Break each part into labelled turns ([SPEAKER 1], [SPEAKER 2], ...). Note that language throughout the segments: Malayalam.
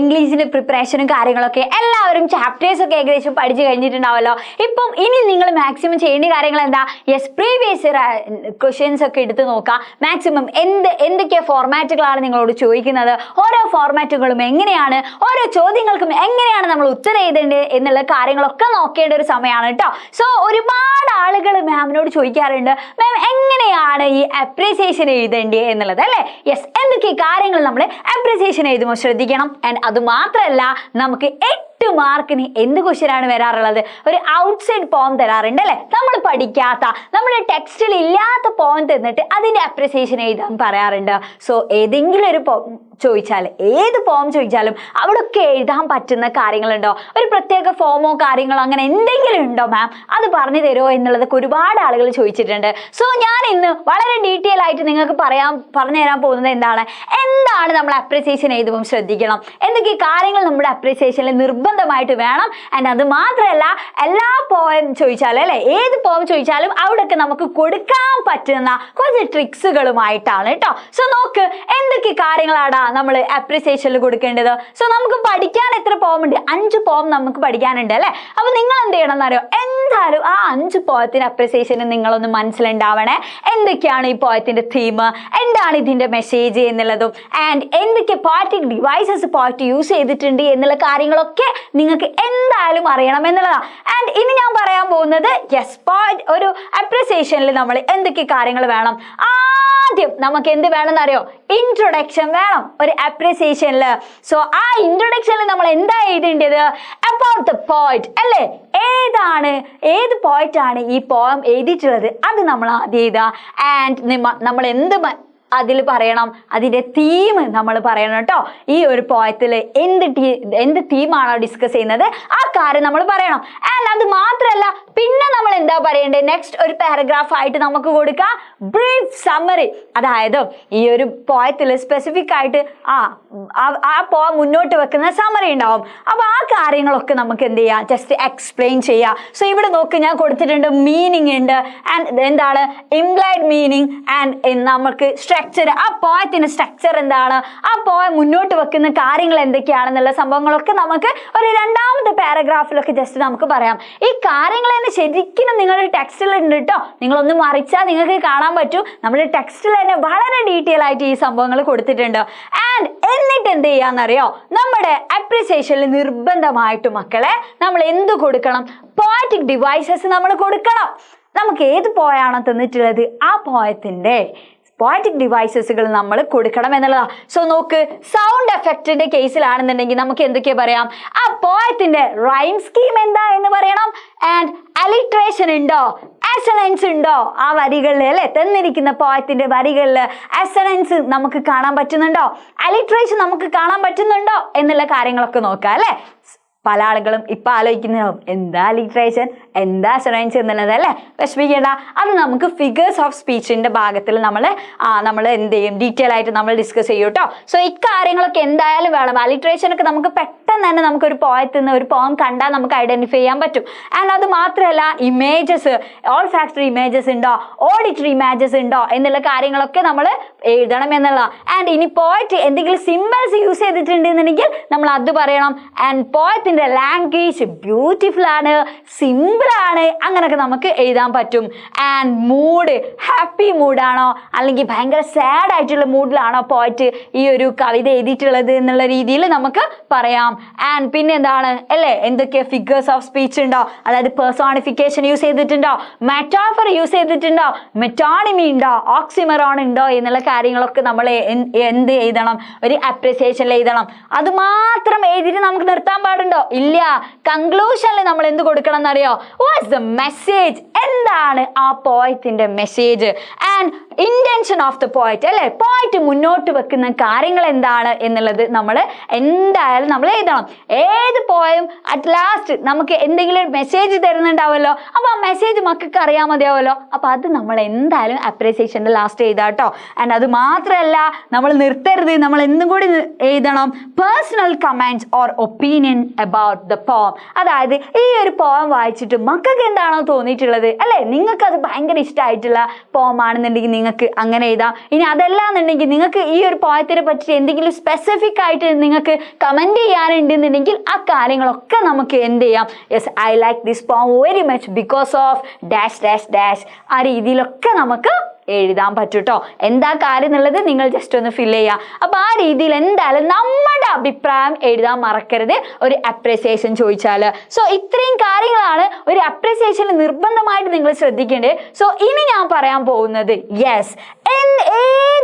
[SPEAKER 1] ഇംഗ്ലീഷിന്റെ പ്രിപ്പറേഷനും കാര്യങ്ങളൊക്കെ എല്ലാവരും ചാപ്റ്റേഴ്സ് ഒക്കെ ഏകദേശം പഠിച്ചു കഴിഞ്ഞിട്ടുണ്ടാവല്ലോ. ഇപ്പം ഇനി നിങ്ങൾ മാക്സിമം ചെയ്യേണ്ട കാര്യങ്ങൾ എന്താ? യെസ് പ്രീവിയസ് ക്വസ്റ്റ്യൻസ് ഒക്കെ എടുത്ത് നോക്കുക മാക്സിമം എന്ത് എന്തൊക്കെ ഫോർമാറ്റുകളാണ് നിങ്ങളോട് ചോദിക്കുന്നത്? ഓരോ ഫോർമാറ്റുകളും എങ്ങനെയാണ്? ഓരോ ചോദ്യങ്ങൾക്കും എങ്ങനെയാണ് നമ്മൾ ഉത്തരം എഴുതേണ്ടത് എന്നുള്ള കാര്യങ്ങളൊക്കെ നോക്കേണ്ട ഒരു സമയമാണ് കേട്ടോ സോ ഒരുപാട് ആളുകൾ മാമിനോട് ചോദിക്കാറുണ്ട്. മാം എങ്ങനെയാണ് ഈ അപ്രീസിയേഷൻ എഴുതേണ്ടത് എന്നുള്ളത് അല്ലേ? യെസ് എന്തൊക്കെ കാര്യങ്ങൾ നമ്മൾ അപ്രീസിയേഷൻ എഴുതുമ്പോൾ ശ്രദ്ധിക്കണം? ആൻഡ് അത് മാത്രമല്ല നമുക്ക് എട്ട് മാർക്കിന് എന്ത് ക്വസ്റ്റ്യനാണ് വരാറുള്ളത്? ഒരു ഔട്ട്സൈഡ് പോം തരാറുണ്ട് അല്ലേ? നമ്മൾ പഠിക്കാത്ത നമ്മുടെ ടെക്സ്റ്റിൽ ഇല്ലാത്ത പോം തന്നിട്ട് അതിന്റെ അപ്രിസിയേഷൻ എഴുതാൻ പറയാറുണ്ട്. സോ ഏതെങ്കിലും ഒരു ചോദിച്ചാൽ ഏത് ഫോം ചോദിച്ചാലും അവിടെയൊക്കെ എഴുതാൻ പറ്റുന്ന കാര്യങ്ങളുണ്ടോ? ഒരു പ്രത്യേക ഫോമോ കാര്യങ്ങളോ അങ്ങനെ എന്തെങ്കിലും ഉണ്ടോ മാം അത് പറഞ്ഞു തരുമോ എന്നുള്ളതൊക്കെ ഒരുപാട് ആളുകൾ ചോദിച്ചിട്ടുണ്ട്. സോ ഞാൻ ഇന്ന് വളരെ ഡീറ്റെയിൽ ആയിട്ട് നിങ്ങൾക്ക് പറയാൻ പറഞ്ഞു തരാൻ പോകുന്നത് എന്താണ്? എന്താണ് നമ്മൾ അപ്രിസിയേഷൻ എഴുതുമ്പോൾ ശ്രദ്ധിക്കണം? എന്തൊക്കെ കാര്യങ്ങൾ നമ്മുടെ അപ്രിസിയേഷനിൽ നിർബന്ധമായിട്ട് വേണം? ആൻഡ് അത് മാത്രമല്ല എല്ലാ പോയം ചോദിച്ചാലും അല്ലെ ഏത് പോയം ചോദിച്ചാലും അവിടെയൊക്കെ നമുക്ക് കൊടുക്കാൻ പറ്റുന്ന കുറച്ച് ട്രിക്സുകളുമായിട്ടാണ് കേട്ടോ സോ നോക്ക് എന്തൊക്കെ കാര്യങ്ങളാണ് നമ്മൾ അപ്രിസിയേഷനിൽ കൊടുക്കേണ്ടത്. സോ നമുക്ക് പഠിക്കാൻ എത്ര പോം ഉണ്ട്? അഞ്ച് പോം നമുക്ക് പഠിക്കാനുണ്ട് അല്ലേ? അപ്പൊ നിങ്ങൾ എന്ത് ചെയ്യണം എന്നറിയോ എന്തായാലും ആ അഞ്ച് പോയത്തിന് അപ്രിസിയേഷന് നിങ്ങളൊന്ന് മനസ്സിലുണ്ടാവണേ. എന്തൊക്കെയാണ് ഈ പോയത്തിന്റെ തീം എന്താണ് ഇതിന്റെ മെസ്സേജ് എന്നുള്ളതും? ആൻഡ് എന്തൊക്കെ പോയറ്റിക് ഡിവൈസസ് പോയറ്റ് യൂസ് ചെയ്തിട്ടുണ്ട് എന്നുള്ള കാര്യങ്ങളൊക്കെ നിങ്ങൾക്ക് എന്തായാലും അറിയണം എന്നുള്ളതാണ് ആൻഡ് ഇനി ഞാൻ പറയാൻ പോകുന്നത് യെസ് പോയിന്റ് ഒരു അപ്രിസിയേഷനിൽ നമ്മൾ എന്തൊക്കെ കാര്യങ്ങൾ വേണം? ആദ്യം നമുക്ക് എന്ത് വേണം അറിയോ ഇൻട്രൊഡക്ഷൻ വേണം. ഒരു അപ്രിസിയേഷനിൽ സോ ആ ഇൻട്രൊഡക്ഷനിൽ നമ്മൾ എന്താ എഴുതേണ്ടത്? അബൌട്ട് ദ പോയിന്റ് അല്ലേ? ഏതാണ്? ഏത് പോയിറ്റ് ആണ് ഈ പോയം എഴുതിയിട്ടുള്ളത്? അത് നമ്മൾ ആദ്യം എഴുതുക ആൻഡ് നമ്മൾ എന്ത് അതിൽ പറയണം? അതിന്റെ തീം നമ്മൾ പറയണം കേട്ടോ. ഈ ഒരു പോയത്തിൽ എന്ത് എന്ത് തീമാണോ ഡിസ്കസ് ചെയ്യുന്നത്? ആ കാര്യം നമ്മൾ പറയണം. ആൻഡ് അത് മാത്രമല്ല പിന്നെ നമ്മൾ എന്താ പറയേണ്ടത്? നെക്സ്റ്റ് ഒരു പാരഗ്രാഫ് ആയിട്ട് നമുക്ക് കൊടുക്കാം. ബ്രീഫ് സമ്മറി അതായത് ഈ ഒരു പോയത്തിൽ സ്പെസിഫിക് ആയിട്ട് ആ ആ- പോ മുന്നോട്ട് വെക്കുന്ന സമ്മറി ഉണ്ടാവും. അപ്പൊ ആ കാര്യങ്ങളൊക്കെ നമുക്ക് എന്ത് ചെയ്യാം? ജസ്റ്റ് എക്സ്പ്ലെയിൻ ചെയ്യാം. സോ ഇവിടെ നോക്ക് ഞാൻ കൊടുത്തിട്ടുണ്ട് മീനിങ് ഉണ്ട്. ആൻഡ് എന്താണ്? ഇംപ്ലൈഡ് മീനിങ് ആൻഡ് നമുക്ക് സ്ട്രക്ചർ ആ പോയത്തിന്റെ സ്ട്രക്ചർ എന്താണ്? ആ പോയ മുന്നോട്ട് വെക്കുന്ന കാര്യങ്ങൾ എന്തൊക്കെയാണെന്നുള്ള സംഭവങ്ങളൊക്കെ നമുക്ക് ഒരു രണ്ടാമത്തെ പാരഗ്രാഫിലൊക്കെ ജസ്റ്റ് നമുക്ക് പറയാം. ഈ കാര്യങ്ങൾ തന്നെ ശരിക്കും നിങ്ങളുടെ ടെക്സ്റ്റിൽ ഉണ്ട് കേട്ടോ നിങ്ങളൊന്ന് മറിച്ചാൽ നിങ്ങൾക്ക് കാണാൻ പറ്റും. നമ്മുടെ ടെക്സ്റ്റിൽ തന്നെ വളരെ ഡീറ്റെയിൽ ആയിട്ട് ഈ സംഭവങ്ങൾ കൊടുത്തിട്ടുണ്ട്. ആൻഡ് എന്നിട്ട് എന്ത് ചെയ്യാന്നറിയോ? നമ്മുടെ അപ്രിസിയേഷനിൽ നിർബന്ധമായിട്ട് മക്കളെ നമ്മൾ എന്ത് കൊടുക്കണം? പോയറ്റിക് ഡിവൈസസ് നമ്മൾ കൊടുക്കണം. നമുക്ക് ഏത് പോയാണോ തന്നിട്ടുള്ളത്? ആ പോയത്തിന്റെ പോയറ്റിക് ഡിവൈസസുകൾ നമ്മൾ കൊടുക്കണം എന്നുള്ളതാണ് സോ നോക്ക് സൗണ്ട് എഫക്റ്റിന്റെ കേസിലാണെന്നുണ്ടെങ്കിൽ നമുക്ക് എന്തൊക്കെ പറയാം? ആ പോയത്തിന്റെ റൈം സ്കീം എന്താ എന്ന് പറയണം. ആൻഡ് അലിട്രേഷൻ ഉണ്ടോ? അസണൻസ് ഉണ്ടോ? ആ വരികളിൽ അല്ലെ? തന്നിരിക്കുന്ന പോയത്തിന്റെ വരികളിൽ അസണൻസ് നമുക്ക് കാണാൻ പറ്റുന്നുണ്ടോ? അലിട്രേഷൻ നമുക്ക് കാണാൻ പറ്റുന്നുണ്ടോ? എന്നുള്ള കാര്യങ്ങളൊക്കെ നോക്കാം അല്ലെ? പല ആളുകളും ഇപ്പൊ ആലോചിക്കുന്നുണ്ടാവും എന്താ ലിറ്ററേച്ചർ എന്താ അസറൻസ് എന്നുള്ളത് അല്ലേ? വിഷമിക്കേണ്ട. അത് നമുക്ക് ഫിഗേഴ്സ് ഓഫ് സ്പീച്ചിന്റെ ഭാഗത്തിൽ നമ്മൾ നമ്മൾ എന്ത് ചെയ്യും? ഡീറ്റെയിൽ ആയിട്ട് നമ്മൾ ഡിസ്കസ് ചെയ്യും കേട്ടോ സോ ഇക്കാര്യങ്ങളൊക്കെ എന്തായാലും വേണം. ആ ലിറ്ററേച്ചറിനൊക്കെ നമുക്ക് പെട്ടെന്ന് തന്നെ നമുക്ക് ഒരു പോയത്തിൽ നിന്ന് ഒരു പോം കണ്ടാൽ നമുക്ക് ഐഡന്റിഫൈ ചെയ്യാൻ പറ്റും. ആൻഡ് അത് മാത്രമല്ല ഇമേജസ് ഓൾ ഫാക്ടറി ഇമേജസ് ഉണ്ടോ? ഓഡിറ്ററി ഇമേജസ് ഉണ്ടോ? എന്നുള്ള കാര്യങ്ങളൊക്കെ നമ്മൾ എഴുതണം എന്നുള്ള ആൻഡ് ഇനി പോയറ്റ് എന്തെങ്കിലും സിമ്പിൾസ് യൂസ് ചെയ്തിട്ടുണ്ട് ചെയ്തിട്ടുണ്ടെന്നുണ്ടെങ്കിൽ നമ്മൾ അത് പറയണം. ആൻഡ് പോയത്തിന്റെ ലാംഗ്വേജ് ബ്യൂട്ടിഫുൾ ആണ് സിമ്പിൾ ആണ് അങ്ങനെയൊക്കെ നമുക്ക് എഴുതാൻ പറ്റും. ആൻഡ് മൂഡ് ഹാപ്പി മൂഡാണോ അല്ലെങ്കിൽ ഭയങ്കര സാഡ് ആയിട്ടുള്ള മൂഡിലാണോ പോയറ്റ് ഈ ഒരു കവിത എഴുതിയിട്ടുള്ളത് എന്നുള്ള രീതിയിൽ നമുക്ക് പറയാം. ആൻഡ് പിന്നെ എന്താണ്? അല്ലേ? എന്തൊക്കെ ഫിഗേഴ്സ് ഓഫ് സ്പീച്ച് ഉണ്ടോ? അതായത് പേഴ്സോണിഫിക്കേഷൻ യൂസ് ചെയ്തിട്ടുണ്ടോ? മെറ്റാഫർ യൂസ് ചെയ്തിട്ടുണ്ടോ? മെറ്റോണിമി ഉണ്ടോ? ഓക്സിമറോൺ ഉണ്ടോ? എന്നുള്ള കാര്യങ്ങളൊക്കെ നമ്മൾ എന്ത് എഴുതണം? ഒരു അപ്രിസിയേഷനിൽ എഴുതണം. അത് മാത്രം എഴുതിയിട്ട് നമുക്ക് നിർത്താൻ പാടുണ്ടോ? ഇല്ല. കൺക്ലൂഷനിൽ നമ്മൾ എന്ത് കൊടുക്കണം എന്നറിയോ? വാട്ട്സ് ദ മെസ്സേജ് എന്താണ് ആ പോയത്തിന്റെ message and intention of the poet അല്ലെ? പോയറ്റ് മുന്നോട്ട് വെക്കുന്ന കാര്യങ്ങൾ എന്താണ് എന്നുള്ളത് നമ്മൾ എന്തായാലും നമ്മൾ എഴുതണം. ഏത് പോയും അറ്റ് ലാസ്റ്റ് നമുക്ക് എന്തെങ്കിലും മെസ്സേജ് തരുന്നുണ്ടാവുമല്ലോ. അപ്പോൾ ആ മെസ്സേജ് മക്കൾക്ക് അറിയാൻ മതിയാവുമല്ലോ. അപ്പൊ അത് നമ്മൾ എന്തായാലും അപ്രീസിയേഷന്റെ ലാസ്റ്റ് എഴുതാട്ടോ ആൻഡ് അത് മാത്രമല്ല നമ്മൾ നിർത്തരുത്. നമ്മൾ എന്തും കൂടി എഴുതണം. Personal comments or opinion about the poem അതായത് ഈ ഒരു പോം വായിച്ചിട്ട് മക്കൾക്ക് എന്താണോ തോന്നിയിട്ടുള്ളത് അല്ലേ? നിങ്ങൾക്ക് അത് ഭയങ്കര ഇഷ്ടമായിട്ടുള്ള പോം ആണെന്നുണ്ടെങ്കിൽ നിങ്ങൾക്ക് അങ്ങനെ എഴുതാം. ഇനി അതല്ല എന്നുണ്ടെങ്കിൽ നിങ്ങൾക്ക് ഈ ഒരു പോയത്തിനെ പറ്റി എന്തെങ്കിലും സ്പെസിഫിക് ആയിട്ട് നിങ്ങൾക്ക് കമന്റ് ചെയ്യാനുണ്ടെന്നുണ്ടെങ്കിൽ ആ കാര്യങ്ങളൊക്കെ നമുക്ക് എന്ത് ചെയ്യാം? Yes I like this poem very much because of dash dash dash ആ രീതിയിലൊക്കെ നമുക്ക് എഴുതാൻ പറ്റൂട്ടോ. എന്താ കാര്യം എന്നുള്ളത് നിങ്ങൾ ജസ്റ്റ് ഒന്ന് ഫിൽ ചെയ്യുക. അപ്പൊ ആ രീതിയിൽ എന്തായാലും നമ്മുടെ അഭിപ്രായം എഴുതാൻ മറക്കരുത്. ഒരു അപ്രിസിയേഷൻ ചോദിച്ചാൽ സോ ഇത്രയും കാര്യങ്ങളാണ് ഒരു അപ്രിസിയേഷൻ നിർബന്ധമായിട്ട് നിങ്ങൾ ശ്രദ്ധിക്കേണ്ടത്. സോ ഇനി ഞാൻ പറയാൻ പോകുന്നത്. യെസ്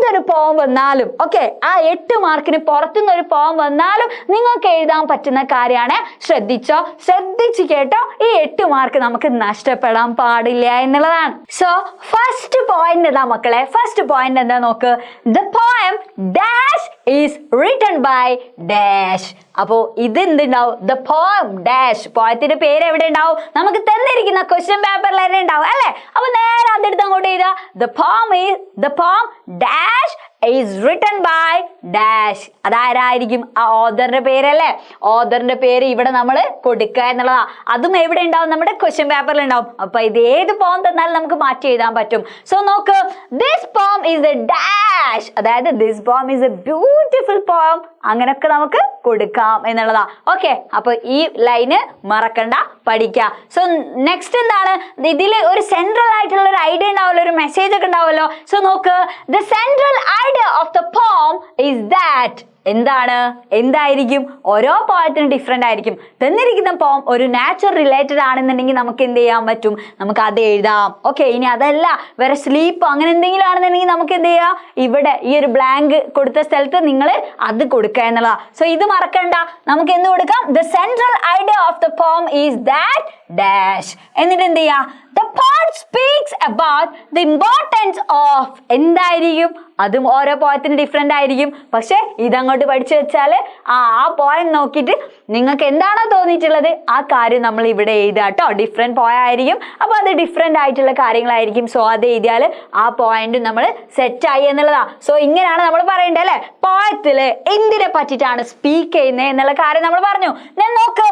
[SPEAKER 1] ഏതൊരു പോം വന്നാലും ഓക്കെ ആ എട്ട് മാർക്കിന് പുറത്തുനിന്ന് ഒരു പോം വന്നാലും നിങ്ങൾക്ക് എഴുതാൻ പറ്റുന്ന കാര്യമാണ് ശ്രദ്ധിച്ചോ? ശ്രദ്ധിച്ച് കേട്ടോ ഈ എട്ട് മാർക്ക് നമുക്ക് നഷ്ടപ്പെടാൻ പാടില്ല എന്നുള്ളതാണ്. സോ ഫസ്റ്റ് പോയിന്റ് എന്താ മക്കളെ ഫസ്റ്റ് പോയിന്റ് എന്താ നോക്ക്? The poem dash is written by dash അപ്പോ ഇതെന്തുണ്ടാവും? ദ പോം ഡാഷ് പോയത്തിന്റെ പേര് എവിടെ ഉണ്ടാവും നമുക്ക് തന്നിരിക്കുന്ന ക്വസ്റ്റ്യൻ പേപ്പറിൽ തന്നെ ഉണ്ടാവും അല്ലേ? അപ്പൊ നേരെ അതെടുത്ത് അങ്ങോട്ട് എഴുതുക. The poem is the poem dash is written by dash അതാരായിരിക്കും? ആ ഓദറിന്റെ പേരല്ലേ ഓദറിന്റെ പേര് ഇവിടെ നമ്മൾ കൊടുക്കുക എന്നുള്ളതാ. അതും എവിടെ ഉണ്ടാവും? നമ്മുടെ ക്വസ്റ്റ്യൻ പേപ്പറിൽ ഉണ്ടാവും. അപ്പൊ ഇത് ഏത് പോം തന്നാലും നമുക്ക് മാറ്റി എഴുതാൻ പറ്റും. സോ നോക്ക്. This poem is a dash അതായത് this poem is a beautiful poem അങ്ങനെയൊക്കെ നമുക്ക് കൊടുക്കാം എന്നുള്ളതാ. ഓക്കെ അപ്പൊ ഈ ലൈന് മറക്കണ്ട പഠിക്കുക സോ നെക്സ്റ്റ് എന്താണ്? ഇതിൽ ഒരു സെൻട്രൽ ആയിട്ടുള്ള ഒരു ഐഡിയ ഉണ്ടാവുമല്ലോ ഒരു മെസ്സേജ് ഒക്കെ ഉണ്ടാവുമല്ലോ സോ നോക്ക്. The central idea of the poem is that എന്താണ്? എന്തായിരിക്കും? ഓരോ പോയത്തിനും ഡിഫറെന്റ് ആയിരിക്കും. തന്നിരിക്കുന്ന പോം ഒരു നാച്ചുറൽ റിലേറ്റഡ് ആണെന്നുണ്ടെങ്കിൽ നമുക്ക് എന്ത് ചെയ്യാൻ പറ്റും? നമുക്ക് അത് എഴുതാം. ഓക്കെ ഇനി അതല്ല. വേറെ സ്ലീപ്പ് അങ്ങനെ എന്തെങ്കിലും ആണെന്നുണ്ടെങ്കിൽ നമുക്ക് എന്ത് ചെയ്യാം? ഇവിടെ ഈ ഒരു ബ്ലാങ്ക് കൊടുത്ത സ്ഥലത്ത് നിങ്ങൾ അത് കൊടുക്കുക എന്നുള്ളതാ. സോ ഇത് മറക്കണ്ട. നമുക്ക് എന്ത് കൊടുക്കാം? The central idea of the poem is that dash എന്നിട്ട് എന്ത് ചെയ്യാം? The poet speaks about the importance of എന്തായിരിക്കും? അതും ഓരോ പോയത്തിന് ഡിഫറെന്റ് ആയിരിക്കും. പക്ഷേ ഇതങ്ങോട്ട് പഠിച്ചു വെച്ചാൽ ആ ആ പോയം നോക്കിയിട്ട് നിങ്ങൾക്ക് എന്താണോ തോന്നിയിട്ടുള്ളത് ആ കാര്യം നമ്മൾ ഇവിടെ എഴുതുക കേട്ടോ. ഡിഫറെന്റ് പോയ ആയിരിക്കും. അപ്പോൾ അത് ഡിഫറെന്റ് ആയിട്ടുള്ള കാര്യങ്ങളായിരിക്കും. സോ അത് എഴുതിയാൽ ആ പോയിന്റ് നമ്മൾ സെറ്റായി എന്നുള്ളതാ. സോ ഇങ്ങനെയാണ് നമ്മൾ പറയേണ്ടത് അല്ലേ? പോയത്തിൽ എന്തിനെ പറ്റിയിട്ടാണ് സ്പീക്ക് ചെയ്യുന്നത് എന്നുള്ള കാര്യം നമ്മൾ പറഞ്ഞു. ഞാൻ നോക്ക്.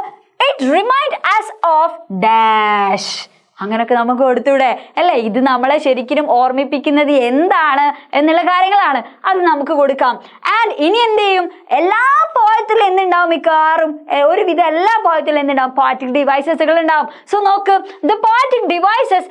[SPEAKER 1] It remind us of dash അങ്ങനൊക്കെ നമുക്ക് കൊടുത്തൂടെ? അല്ലേ? ഇത് നമ്മളെ ശരിക്കും ഓർമ്മിപ്പിക്കുന്നത് എന്താണ് എന്നുള്ള കാര്യങ്ങളാണ്. അത് നമുക്ക് കൊടുക്കാം. ആൻഡ് ഇനി എന്ത് ചെയ്യും? എല്ലാ പോയത്തിലും എന്തുണ്ടാവും മിക്കവാറും? ഒരുവിധം എല്ലാ പോയത്തിലും എന്തുണ്ടാവും? പോയറ്റിക് ഡിവൈസസുകൾ ഉണ്ടാവും. സോ നോക്ക്. The poetic devices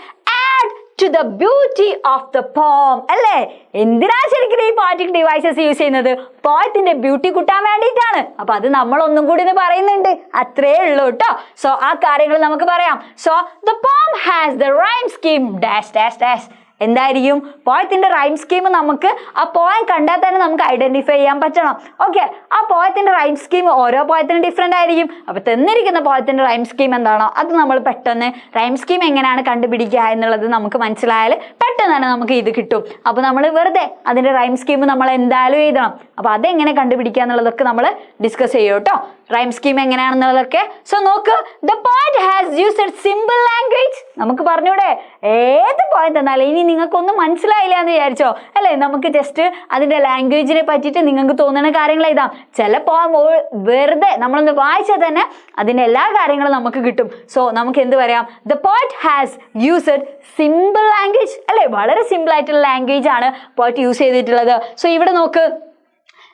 [SPEAKER 1] to the beauty of the poem അല്ലേ? എന്തിനാ ശരിക്കും ഈ പോയറ്റിക് ഡിവൈസസ് യൂസ് ചെയ്യുന്നത്? പോയത്തിന്റെ ബ്യൂട്ടി കൂട്ടാൻ വേണ്ടിയിട്ടാണ്. അപ്പൊ അത് നമ്മൾ ഒന്നും കൂടി ഇത് പറയുന്നുണ്ട്. അത്രേ ഉള്ളൂ കേട്ടോ സോ ആ കാര്യങ്ങൾ നമുക്ക് പറയാം. So the poem has the rhyme scheme dash dash dash എന്തായിരിക്കും? പോയത്തിന്റെ റൈം സ്കീം നമുക്ക് ആ പോയം കണ്ടാൽ തന്നെ നമുക്ക് ഐഡന്റിഫൈ ചെയ്യാൻ പറ്റണം. ഓക്കെ ആ പോയത്തിന്റെ റൈം സ്കീം ഓരോ പോയത്തിനും ഡിഫറെന്റ് ആയിരിക്കും. അപ്പൊ തന്നിരിക്കുന്ന പോയത്തിന്റെ റൈം സ്കീം എന്താണോ അത് നമ്മൾ പെട്ടെന്ന് റൈം സ്കീം എങ്ങനെയാണ് കണ്ടുപിടിക്കുക എന്നുള്ളത് നമുക്ക് മനസ്സിലായാൽ പെട്ടെന്ന് തന്നെ നമുക്ക് ഇത് കിട്ടും. അപ്പൊ നമ്മൾ വെറുതെ അതിന്റെ റൈം സ്കീം നമ്മൾ എന്തായാലും എഴുതണം. അപ്പൊ അതെങ്ങനെ കണ്ടുപിടിക്കുക എന്നുള്ളതൊക്കെ നമ്മൾ ഡിസ്കസ് ചെയ്യും കേട്ടോ റൈം സ്കീം എങ്ങനെയാണെന്നുള്ളതൊക്കെ. സോ നോക്ക് the point has used simple language നമുക്ക് പറഞ്ഞൂടെ? ഏത് പോയിന്റ് തന്നാലും. ഇനി നിങ്ങൾക്കൊന്നും മനസ്സിലായില്ല എന്ന് വിചാരിച്ചോ? അല്ലേ? നമുക്ക് ജസ്റ്റ് അതിന്റെ ലാംഗ്വേജിനെ പറ്റിയിട്ട് നിങ്ങൾക്ക് തോന്നുന്ന കാര്യങ്ങൾ എഴുതാം. ചിലപ്പോൾ വെറുതെ നമ്മളൊന്ന് വായിച്ചാൽ തന്നെ അതിന്റെ എല്ലാ കാര്യങ്ങളും നമുക്ക് കിട്ടും. സോ നമുക്ക് എന്ത് പറയാം? The point has used simple language അല്ലേ? വളരെ സിമ്പിൾ ആയിട്ടുള്ള ലാംഗ്വേജ് ആണ് പോയിന്റ് യൂസ് ചെയ്തിട്ടുള്ളത്. സോ ഇവിടെ നോക്ക്.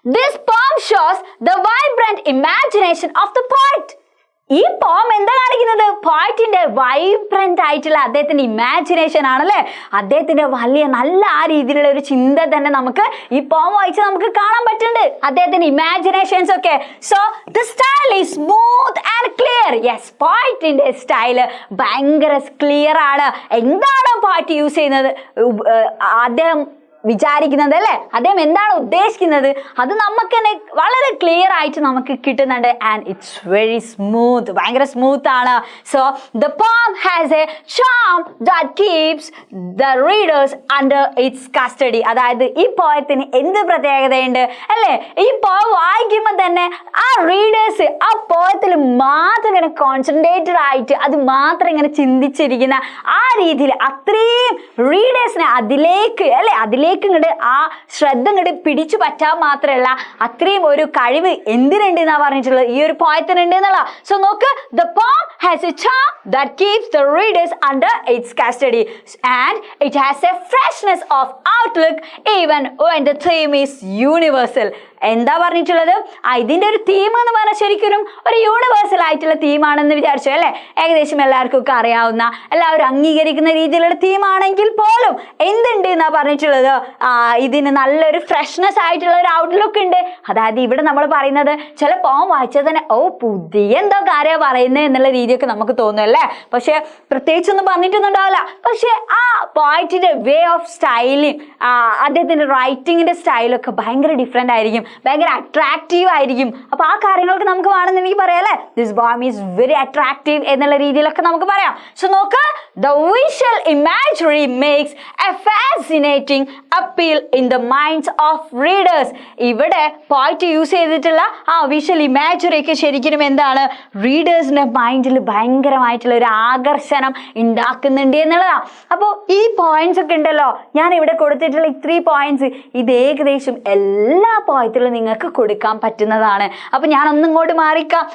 [SPEAKER 1] This poem shows the vibrant imagination of the poet. ഈ പോം എന്താ കാണിക്കുന്നത്? പോയിറ്റിന്റെ വൈബ്രന്റ് ആയിട്ടുള്ള അദ്ദേഹത്തിന്റെ ഇമാജിനേഷൻ ആണല്ലേ? അദ്ദേഹത്തിന്റെ വലിയ നല്ല ആ രീതിയിലുള്ള ഒരു ചിന്ത തന്നെ നമുക്ക് ഈ പോം വായിച്ച് നമുക്ക് കാണാൻ പറ്റുന്നുണ്ട്. അദ്ദേഹത്തിന്റെ ഇമാജിനേഷൻസ് ഒക്കെ. So the style is smooth and clear yes പോയിറ്റിന്റെ style ഭയങ്കര ക്ലിയർ ആണ്. എന്താണ് പോയിറ്റ് യൂസ് ചെയ്യുന്നത്? അദ്ദേഹം വിചാരിക്കുന്നത് അല്ലേ? അദ്ദേഹം എന്താണ് ഉദ്ദേശിക്കുന്നത്? അത് നമുക്ക് തന്നെ വളരെ ക്ലിയർ ആയിട്ട് നമുക്ക് കിട്ടുന്നുണ്ട്. ആൻഡ് ഇറ്റ്സ് വെരി സ്മൂത്ത് ഭയങ്കര സ്മൂത്ത് ആണ്. So the poem has a charm that keeps the readers under its custody അതായത് ഈ പോയത്തിന് എന്ത് പ്രത്യേകതയുണ്ട് അല്ലേ? ഈ പോ വായിക്കുമ്പോൾ തന്നെ ആ റീഡേഴ്സ് ആ പോയത്തിൽ മാത്രം ഇങ്ങനെ കോൺസെൻട്രേറ്റഡ് ആയിട്ട് അത് മാത്രം ഇങ്ങനെ ചിന്തിച്ചിരിക്കുന്ന ആ രീതിയിൽ അത്രയും റീഡേഴ്സിനെ അതിലേക്ക് അല്ലേ? അതിലേക്ക് നിങ്ങൾക്ക് ആ ശ്രദ്ധ ഇങ്ങോട്ട് പിടിച്ചു പറ്റാൻ മാത്രല്ല അത്രയും ഒരു കഴിവ് എന്തിനുണ്ട് എന്നാ പറഞ്ഞിട്ടുള്ളത്? ഈ ഒരു പോയത്തിന് ഉണ്ട് എന്നുള്ള സോ നോക്ക് the poem has a charm that keeps the readers under its custody and it has a freshness of outlook even oh and the theme is universal എന്താ പറഞ്ഞിട്ടുള്ളത്? ആ ഇതിന്റെ ഒരു തീം എന്ന് പറഞ്ഞാൽ ശരിക്കും ഒരു യൂണിവേഴ്സൽ ആയിട്ടുള്ള തീമാണെന്ന് വിചാരിച്ചു അല്ലേ? ഏകദേശം എല്ലാവർക്കും ഒക്കെ അറിയാവുന്ന എല്ലാവരും അംഗീകരിക്കുന്ന രീതിയിലുള്ള തീമാണെങ്കിൽ പോലും എന്തുണ്ട് എന്നാ പറഞ്ഞിട്ടുള്ളത്? ഇതിന് നല്ലൊരു ഫ്രഷ്നെസ് ആയിട്ടുള്ള ഒരു ഔട്ട്ലുക്ക് ഉണ്ട്. അതായത് ഇവിടെ നമ്മൾ പറയുന്നത് ചില പോം വായിച്ചാൽ തന്നെ ഓ പുതിയ എന്തോ കാര്യമാണ് പറയുന്നത് എന്നുള്ള രീതിയൊക്കെ നമുക്ക് തോന്നും അല്ലേ? പക്ഷേ പ്രത്യേകിച്ചൊന്നും പറഞ്ഞിട്ടൊന്നും ഉണ്ടാവില്ല. പക്ഷെ ആ പോയിറ്റിന്റെ വേ ഓഫ് സ്റ്റൈലിങ് അദ്ദേഹത്തിന്റെ റൈറ്റിങ്ങിന്റെ സ്റ്റൈലൊക്കെ ഭയങ്കര ഡിഫറെന്റ് ആയിരിക്കും ഭയങ്കര അട്രാക്റ്റീവ് ആയിരിക്കും. അപ്പൊ ആ കാര്യങ്ങളൊക്കെ നമുക്ക് വേണമെന്നുണ്ടെങ്കിൽ പറയാം അല്ലേ? This poem is very attractive എന്നുള്ള രീതിയിലൊക്കെ നമുക്ക് പറയാം. സോ നോക്ക് the visual imaginary makes a fascinating appeal in the minds of readers ഇവിടെ പോയിട്ട് യൂസ് ചെയ്തിട്ടുള്ള ആ വിഷ്വൽ ഇമാജിനറി ഒക്കെ ശരിക്കും എന്താണ്? റീഡേഴ്സിന്റെ മൈൻഡിൽ ഭയങ്കരമായിട്ടുള്ള ഒരു ആകർഷണം ഉണ്ടാക്കുന്നുണ്ട് എന്നുള്ളതാണ് അപ്പോൾ ഈ പോയിന്റ്സ് ഒക്കെ ഉണ്ടല്ലോ. ഞാൻ ഇവിടെ കൊടുത്തിട്ടുള്ള ത്രീ പോയിന്റ്സ് ഇത് ഏകദേശം എല്ലാ പോയത്തിലും നിങ്ങൾക്ക് കൊടുക്കാൻ പറ്റുന്നതാണ്. അപ്പോൾ ഞാൻ ഒന്നും ഇങ്ങോട്ട് മാറിക്കാം.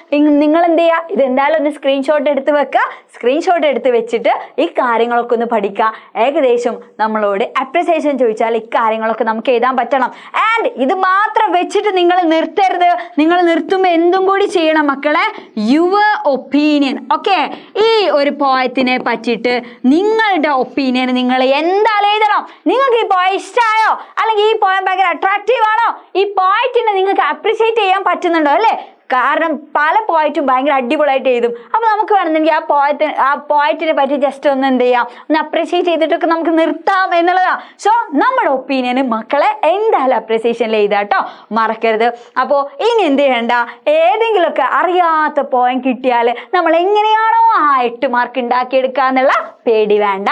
[SPEAKER 1] നിങ്ങൾ എന്ത് ചെയ്യുക ഇത് എന്തായാലും ഒന്ന് സ്ക്രീൻഷോട്ട് എടുത്ത് വെക്കുക. സ്ക്രീൻഷോട്ട് എടുത്ത് വെച്ചിട്ട് ഈ കാര്യങ്ങളൊക്കെ ഒന്ന് പഠിക്കുക. ഏകദേശം നമ്മളോട് അപ്രിസിയേഷൻ ചോദിച്ചാൽ ഇക്കാര്യങ്ങളൊക്കെ കാര്യങ്ങളൊക്കെ നമുക്ക് എഴുതാൻ പറ്റണം. ആൻഡ് ഇത് മാത്രം വെച്ചിട്ട് നിങ്ങൾ നിർത്തരുത്. നിങ്ങൾ നിർത്തുമ്പോൾ എന്തും കൂടി ചെയ്യണം മക്കളെ. യുവർ ഒപ്പീനിയൻ ഓക്കെ ഈ ഒരു പോയത്തിനെ പറ്റിയിട്ട് നിങ്ങളുടെ ഒപ്പീനിയൻ നിങ്ങൾ എന്താ എഴുതണം നിങ്ങൾക്ക് ഈ പോയ ഇഷ്ടമായോ അല്ലെങ്കിൽ ഈ പോയം ഭയങ്കര അട്രാക്റ്റീവ് ആണോ? ഈ പോയിന്റിനെ നിങ്ങൾക്ക് അപ്രിഷിയേറ്റ് ചെയ്യാൻ പറ്റുന്നുണ്ടോ അല്ലേ? കാരണം പല പോയിറ്റും ഭയങ്കര അടിപൊളിയായിട്ട് എഴുതും. അപ്പോൾ നമുക്ക് വേണമെന്നുണ്ടെങ്കിൽ ആ പോയത്തിന് ആ പോയിറ്റിനെ പറ്റി ജസ്റ്റ് ഒന്ന് എന്ത് ചെയ്യാം? ഒന്ന് അപ്രിഷിയേറ്റ് ചെയ്തിട്ടൊക്കെ നമുക്ക് നിർത്താം എന്നുള്ളതാണ് സോ നമ്മുടെ ഒപ്പീനിയന് മക്കളെ എന്തായാലും അപ്രിസിയേഷനിൽ എഴുതാം കേട്ടോ. മറക്കരുത്. അപ്പോൾ ഇനി എന്ത് ചെയ്യണ്ട? ഏതെങ്കിലുമൊക്കെ അറിയാത്ത പോയിന്റ് കിട്ടിയാൽ നമ്മൾ എങ്ങനെയാണോ ആ എട്ട് മാർക്ക് ഉണ്ടാക്കിയെടുക്കുക എന്നുള്ള പേടി വേണ്ട.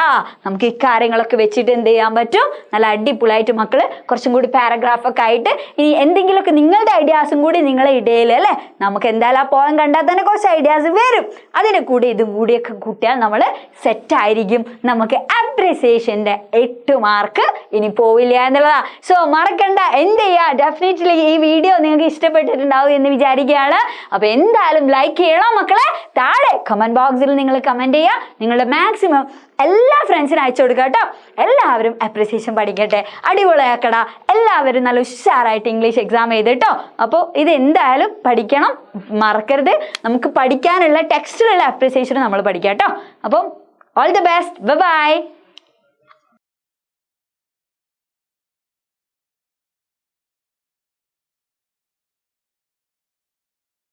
[SPEAKER 1] നമുക്ക് ഇക്കാര്യങ്ങളൊക്കെ കാര്യങ്ങളൊക്കെ വെച്ചിട്ട് എന്ത് ചെയ്യാൻ പറ്റും? നല്ല അടിപൊളിയായിട്ട് മക്കൾ കുറച്ചും കൂടി പാരഗ്രാഫൊക്കെ ആയിട്ട് ഇനി എന്തെങ്കിലുമൊക്കെ നിങ്ങളുടെ ഐഡിയാസും കൂടി നിങ്ങളെ ഇടയിൽ അല്ലേ? നമുക്ക് എന്തായാലും ആ പോയം കണ്ടാൽ തന്നെ കുറച്ച് ഐഡിയാസ് വരും. അതിന് കൂടി ഇതും കൂടിയൊക്കെ കൂട്ടിയാൽ നമ്മൾ സെറ്റായിരിക്കും നമുക്ക് അപ്രിസിയേഷന്റെ എട്ട് മാർക്ക് ഇനി പോവില്ല എന്നുള്ളതാണ് സോ മറക്കണ്ട. എന്ത് ചെയ്യുക ഡെഫിനറ്റ്ലി ഈ വീഡിയോ നിങ്ങൾക്ക് ഇഷ്ടപ്പെട്ടിട്ടുണ്ടാവും എന്ന് വിചാരിക്കുകയാണ്. അപ്പോൾ എന്തായാലും ലൈക്ക് ചെയ്യണം മക്കളെ. താഴെ കമന്റ് ബോക്സിൽ നിങ്ങൾ കമന്റ് ചെയ്യുക. നിങ്ങളുടെ മാക്സിമം എല്ലാ ഫ്രണ്ട്സിനും അയച്ചു കൊടുക്കുക കേട്ടോ. എല്ലാവരും അപ്രിസിയേഷൻ പഠിക്കട്ടെ. അടിപൊളിയാക്കടാ. എല്ലാവരും നല്ല ഉഷാറായിട്ട് ഇംഗ്ലീഷ് എക്സാം ചെയ്തിട്ടോ അപ്പോൾ ഇത് എന്തായാലും പഠിക്കണം. മറക്കരുത്. നമുക്ക് പഠിക്കാനുള്ള ടെക്സ്റ്റിലുള്ള അപ്രിസിയേഷൻ നമ്മൾ പഠിക്കാം കേട്ടോ. അപ്പം ഓൾ ദി ബെസ്റ്റ് ബൈ